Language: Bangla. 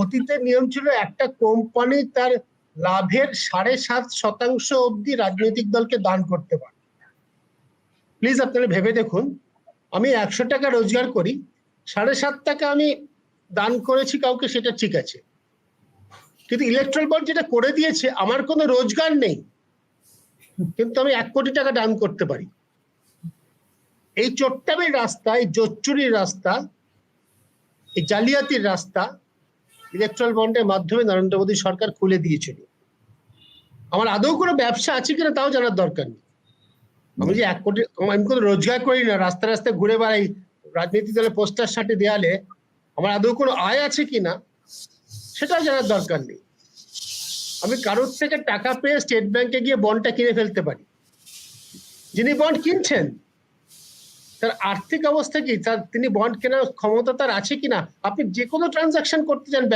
অতীতে নিয়ম ছিল একটা কোম্পানি তার লাভের সাড়ে সাত শতাংশ অবধি রাজনৈতিক দলকে দান করতে পারে। প্লিজ আপনারা ভেবে দেখুন, আমি একশো টাকা রোজগার করি, সাড়ে সাত টাকা আমি দান করেছি কাউকে, সেটা ঠিক আছে। কিন্তু ইলেকট্রাল বন্ড যেটা করে দিয়েছে, আমার কোনো রোজগার নেই। কিন্তু আমি এক কোটি টাকা দান করতে পারি। এই চট্টামের রাস্তা, এই জোচ্চুরির রাস্তা, এই জালিয়াতির রাস্তা ইলেকট্রাল বন্ডের মাধ্যমে নরেন্দ্র মোদী সরকার খুলে দিয়েছিল। আমার আদৌ কোনো ব্যবসা আছে কিনা তাও জানার দরকার নেই। আমি যে এক কোটি আমি কোনো রোজগার করি না রাস্তা রাস্তায় ঘুরে বেড়াই, রাজনীতি দলের পোস্টার সাটে দেয়ালে, আমার আদৌ কোনো আয় আছে কিনা, সেটাও জানার দরকার নেই। আমি কারোর থেকে টাকা পেয়ে স্টেট ব্যাংকে গিয়ে বন্ডটা কিনে ফেলতে পারি। যিনি বন্ড কিনছেন, তার আর্থিক অবস্থা কি? তার তিনি বন্ড কেনার ক্ষমতা তার আছে কিনা? আপনি যে কোনো ট্রানজাকশন করতে চান